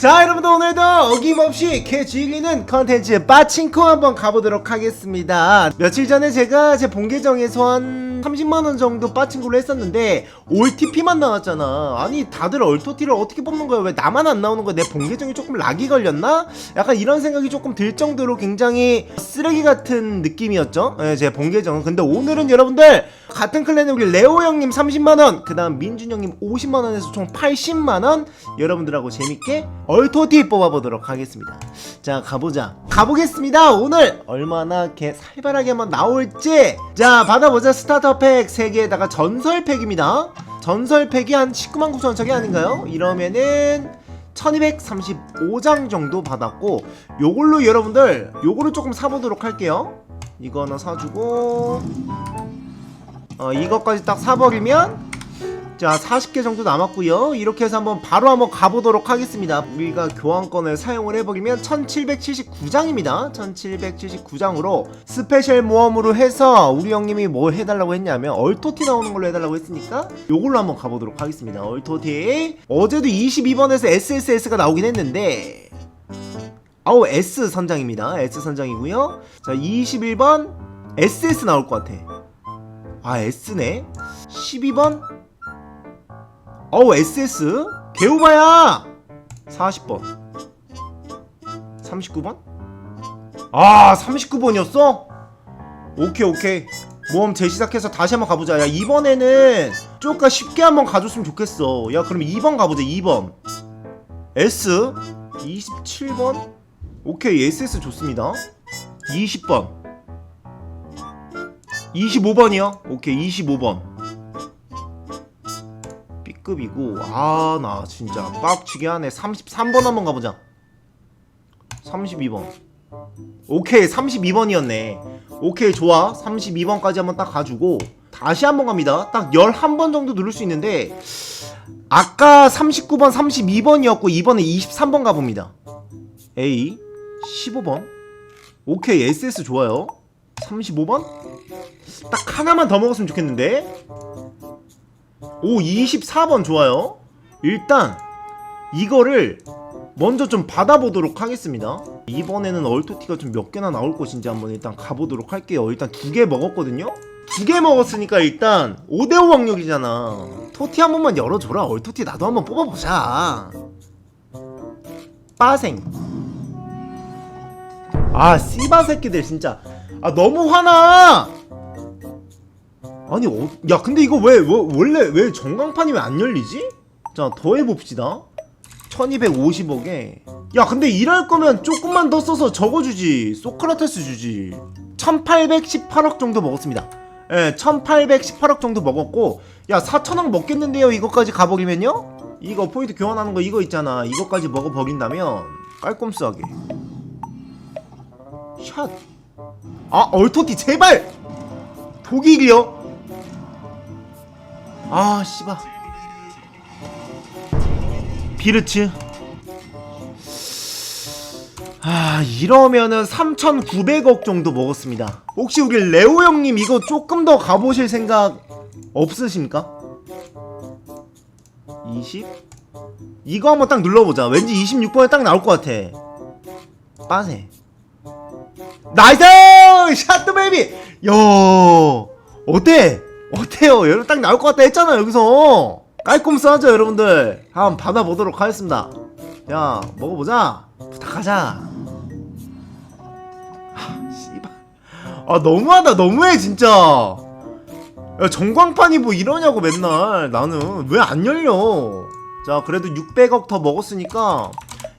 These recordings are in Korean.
자 여러분들 오늘도 어김없이 개 즐기는 컨텐츠 빠칭코 한번 가보도록 하겠습니다. 며칠 전에 제가 제 본계정에서 한 30만원 정도 빠칭코를 했었는데 OTP만 나왔잖아. 아니 다들 얼토티를 어떻게 뽑는 거야? 왜 나만 안 나오는 거야? 내 본계정이 조금 락이 걸렸나? 약간 이런 생각이 조금 들 정도로 굉장히 쓰레기 같은 느낌이었죠? 예, 제 본계정은. 근데 오늘은 여러분들 같은 클랜의 우리 레오 형님 30만원 그 다음 민준 형님 50만원에서 총 80만원. 여러분들하고 재밌게 얼토티 뽑아보도록 하겠습니다. 자 가보자. 가보겠습니다. 오늘 얼마나 개 살벌하게 한번 나올지. 자 받아보자. 스타터 팩 3개에다가 전설 팩입니다. 전설 팩이 한 19만 9천 원짜리 아닌가요? 이러면은 1235장 정도 받았고 요걸로 여러분들 요거를 조금 사보도록 할게요. 이거 하나 사주고 어, 이것까지 딱 사버리면 자 40개 정도 남았고요. 이렇게 해서 한번 바로 한번 가보도록 하겠습니다. 우리가 교환권을 사용을 해버리면 1779장입니다. 1779장으로 스페셜 모험으로 해서 우리 형님이 뭘 해달라고 했냐면 얼토티 나오는 걸로 해달라고 했으니까 요걸로 한번 가보도록 하겠습니다. 얼토티. 어제도 22번에서 SSS가 나오긴 했는데 아우 S 선장입니다. S 선장이고요. 자 21번 SS 나올 것 같아 아 S네. 12번? 어우 SS 개우바야! 40번. 39번? 아 39번이었어? 오케이 오케이. 모험 재시작해서 다시 한번 가보자. 야 이번에는 쪼까 쉽게 한번 가줬으면 좋겠어. 야 그럼 2번 가보자 2번. S 27번? 오케이 SS 좋습니다. 20번 25번이요? 오케이 25번. B급이고 아 나 진짜 빡치게 하네. 33번 한번 가보자. 32번. 오케이 32번이었네. 오케이 좋아. 32번까지 한번 딱 가주고 다시 한번 갑니다. 딱 11번 정도 누를 수 있는데 아까 39번 32번이었고 이번에 23번 가봅니다. A 15번. 오케이 SS 좋아요 35번? 딱 하나만 더 먹었으면 좋겠는데? 오 24번. 좋아요. 일단 이거를 먼저 좀 받아보도록 하겠습니다. 이번에는 얼토티가 좀 몇 개나 나올 것인지 한번 일단 가보도록 할게요. 일단 두 개 먹었거든요. 두 개 먹었으니까 일단 5대5 확률이잖아. 토티 한 번만 열어줘라. 얼토티 나도 한번 뽑아보자. 빠생. 아 씨바 새끼들 진짜 아 너무 화나. 아니 어, 야 근데 이거 왜, 왜 원래 왜 전광판이 왜 안 열리지? 자 더 해봅시다. 1250억에. 야 근데 이럴 거면 조금만 더 써서 적어주지. 소크라테스 주지. 1818억 정도 먹었습니다. 예 1818억 정도 먹었고 야 4천억 먹겠는데요 이거까지 가버리면요? 이거 포인트 교환하는 거 이거 있잖아. 이거까지 먹어버린다면 깔끔스하게. 샷 아 얼토티 제발! 독일이요? 아 씨발. 비르츠. 아 이러면은 3,900억 정도 먹었습니다. 혹시 우리 레오 형님 이거 조금 더 가보실 생각 없으십니까? 20? 이거 한번 딱 눌러보자. 왠지 26번에 딱 나올 것 같아. 빠세 나이스! 샷드 베이비! 야 어때? 어때요? 여러분 딱 나올 것 같다 했잖아 여기서. 깔끔 싸죠 여러분들? 한번 받아보도록 하겠습니다. 야 먹어보자. 부탁하자. 하 씨발. 아 너무하다 너무해 진짜. 야 정광판이 뭐 이러냐고 맨날. 나는. 왜 안 열려? 자 그래도 600억 더 먹었으니까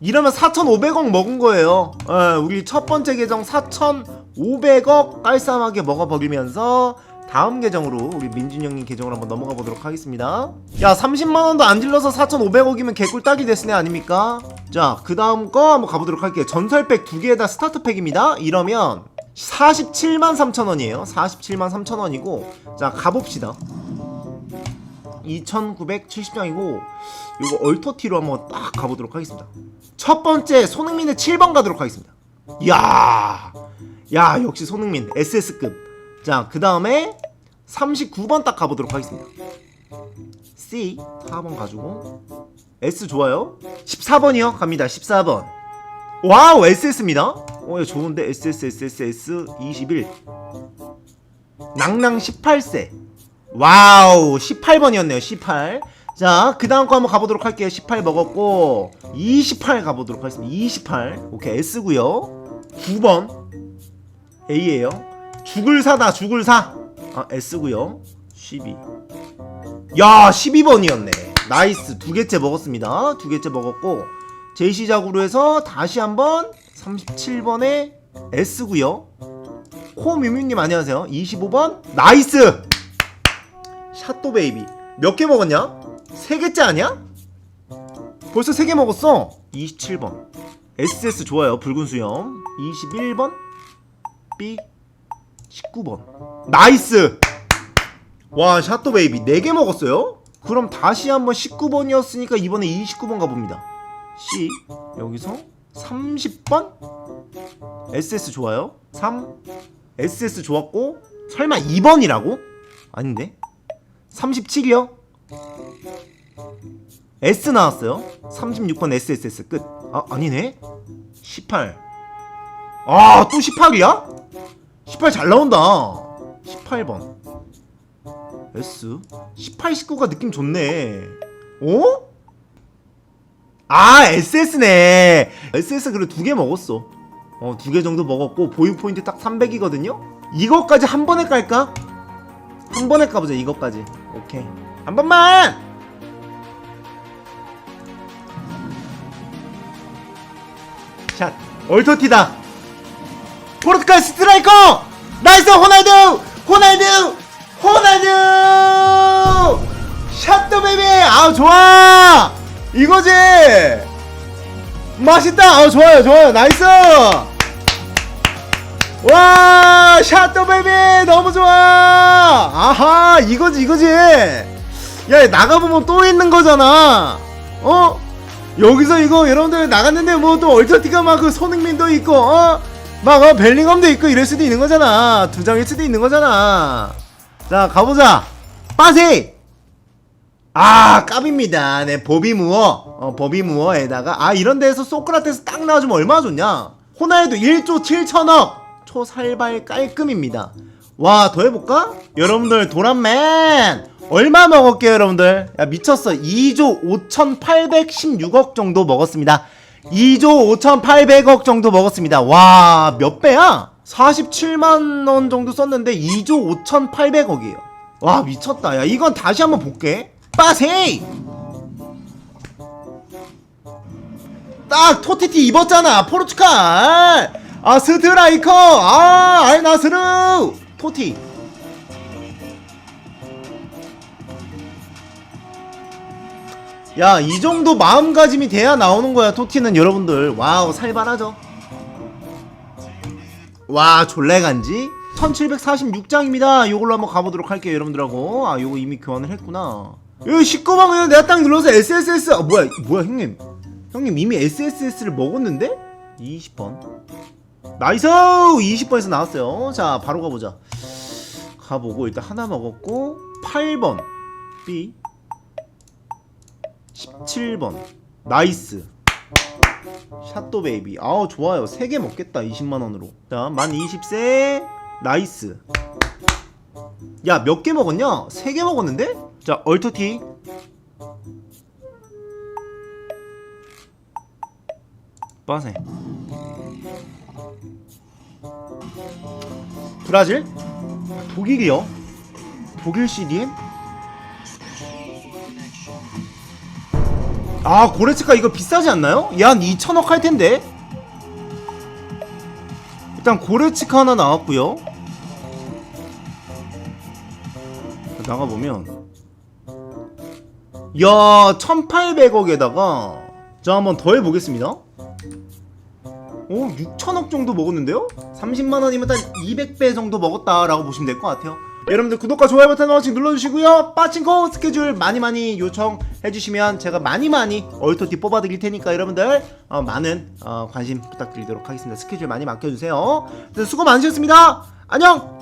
이러면 4,500억 먹은 거예요 예, 우리 첫 번째 계정 4,500억 깔쌈하게 먹어버리면서 다음 계정으로 우리 민준 형님 계정으로 한번 넘어가 보도록 하겠습니다. 야 30만 원도 안 질러서 4,500억이면 개꿀 딱이 됐으네 아닙니까? 자, 그 다음 거 한번 가보도록 할게요. 전설팩 두 개에다 스타터 팩입니다. 이러면 47만 3천 원이에요. 47만 3천 원이고 자 가봅시다. 2,970장이고 이거 얼토티로 한번 딱 가보도록 하겠습니다. 첫 번째 손흥민의 7번 가도록 하겠습니다. 야, 야 역시 손흥민 SS급. 자, 그 다음에 39번 딱 가보도록 하겠습니다. C 4번 가지고 S 좋아요 14번이요 갑니다 14번 와우 SS입니다 어 좋은데 SS SSS 21 낭낭 18세 와우 18번이었네요 18 자, 그 다음 거 한번 가보도록 할게요. 18 먹었고, 28 가보도록 하겠습니다. 28. 오케이, S구요. 9번. A예요. 죽을 사다, 죽을 사. 아, S구요. 12. 야, 12번이었네. 나이스. 두 개째 먹었습니다. 두 개째 먹었고, 제 시작으로 해서 다시 한번 37번에 S구요. 코뮤뮤님 안녕하세요. 25번. 나이스! 샷도 베이비. 몇 개 먹었냐? 세 개째 아니야? 벌써 세개 먹었어. 27번. SS 좋아요. 붉은 수염. 21번. B. 19번. 나이스. 와, 샤또 베이비 4개 먹었어요? 그럼 다시 한번 19번이었으니까 이번에 29번 가봅니다. C. 여기서 30번? SS 좋아요. 3. SS 좋았고 설마 2번이라고? 아닌데. 37이요? S 나왔어요. 36번 SSS 끝. 아, 아니네. 18. 아, 또 18이야? 18 잘 나온다. 18번. S. 18, 19가 느낌 좋네. 어? 아, SS네. SS 그래 두 개 먹었어. 어, 두 개 정도 먹었고 보유 포인트 딱 300이거든요. 이거까지 한 번에 깔까? 한 번에 까보자 이거까지. 오케이. 한 번만. 샷. 얼토티다. 포르투갈 스트라이커. 나이스 호날두. 호날두. 호날두. 샷도 베이비. 아 좋아. 이거지. 맛있다. 아 좋아요 좋아요 나이스. 와 샷도 베이비 너무 좋아. 아하 이거지 이거지. 야 나가보면 또 있는 거잖아. 어? 여기서 이거 여러분들 나갔는데 뭐 또 얼터티가 막 그 손흥민도 있고 어? 막 어, 벨링엄도 있고 이럴 수도 있는 거잖아 두 장일 수도 있는 거잖아 자 가보자 빠세 아 깝입니다 네 버비 무어 어 버비 무어에다가 아 이런 데에서 소크라테스 딱 나와주면 얼마나 좋냐 호나에도 1조 7천억 초살발 깔끔입니다. 와 더 해볼까? 여러분들 도란맨! 얼마 먹었게요 여러분들? 야 미쳤어. 2조 5816억 정도 먹었습니다. 2조 5800억 정도 먹었습니다. 와 몇 배야? 47만원 정도 썼는데 2조 5800억이에요. 와 미쳤다. 야 이건 다시 한번 볼게. 빠세이! 딱 토티티 입었잖아 포르투갈 아 스트라이커 아 알나스르 토티 야, 이 정도 마음가짐이 돼야 나오는 거야, 토티는 여러분들. 와우, 살벌하죠? 와, 졸래간지? 1746장입니다. 요걸로 한번 가보도록 할게요, 여러분들하고. 아, 요거 이미 교환을 했구나. 이거 19만 그냥 내가 딱 눌러서 SSS. 아, 뭐야, 뭐야, 형님. 형님 이미 SSS를 먹었는데? 20번. 나이스! 20번에서 나왔어요. 자, 바로 가보자. 가보고, 일단 하나 먹었고, 8번. B. 17번 나이스 샷도 베이비 아우 좋아요 3개 먹겠다 20만원으로 자 만 20세 나이스 야 몇 개 먹었냐? 3개 먹었는데? 자 얼토티 빠세 브라질? 독일이요? 독일 CDN 아 고레츠카 이거 비싸지 않나요? 얘한 2천억 할 텐데. 일단 고레츠카 하나 나왔고요. 나가보면. 야 1800억에다가 자 한번 더 해보겠습니다 오 6천억 정도 먹었는데요? 30만원이면 한 200배 정도 먹었다라고 보시면 될 것 같아요. 여러분들 구독과 좋아요 버튼 한 번씩 눌러주시고요. 빠친코 스케줄 많이 많이 요청해주시면 제가 많이 많이 얼토티 뽑아드릴 테니까 여러분들 어, 많은 어, 관심 부탁드리도록 하겠습니다. 스케줄 많이 맡겨주세요. 수고 많으셨습니다. 안녕